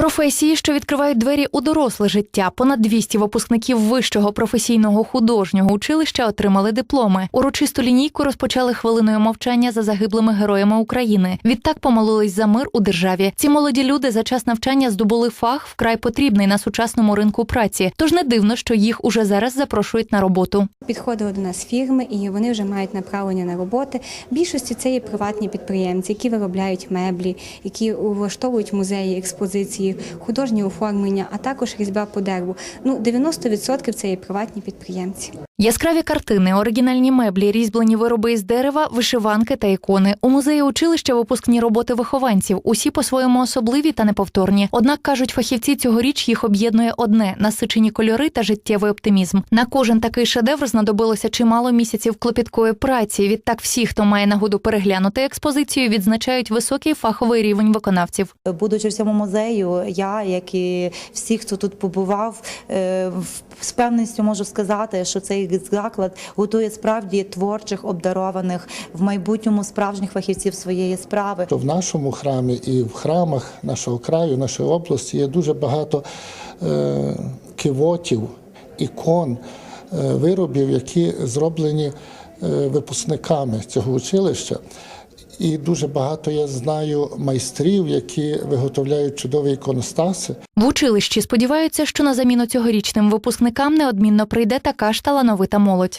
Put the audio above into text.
Професії, що відкривають двері у доросле життя. Понад 200 випускників вищого професійного художнього училища отримали дипломи. Урочисту лінійку розпочали хвилиною мовчання за загиблими героями України. Відтак помолились за мир у державі. Ці молоді люди за час навчання здобули фах вкрай потрібний на сучасному ринку праці. Тож не дивно, що їх уже зараз запрошують на роботу. Підходили до нас фірми, і вони вже мають направлення на роботи. Більшості це є приватні підприємці, які виробляють меблі, які влаштовують музеї, експозиції, художні оформлення, а також різьба по дереву. Ну, 90% це є приватні підприємці. Яскраві картини, оригінальні меблі, різьблені вироби із дерева, вишиванки та ікони. У музеї училища випускні роботи вихованців. Усі по-своєму особливі та неповторні. Однак кажуть фахівці, цьогоріч їх об'єднує одне насичені кольори та життєвий оптимізм. На кожен такий шедевр знадобилося чимало місяців клопіткої праці. Відтак, всі, хто має нагоду переглянути експозицію, відзначають високий фаховий рівень виконавців. Будучи в цьому музею, я, як і всі, хто тут побував, е, з певністю можу сказати, що цей заклад готує справді творчих, обдарованих в майбутньому справжніх фахівців своєї справи. в нашому храмі і в храмах нашого краю, нашої області є дуже багато е, кивотів, ікон, е, виробів, які зроблені е, випускниками цього училища. І дуже багато я знаю майстрів, які виготовляють чудові іконостаси. В училищі сподіваються, що на заміну цьогорічним випускникам неодмінно прийде така ж талановита молодь.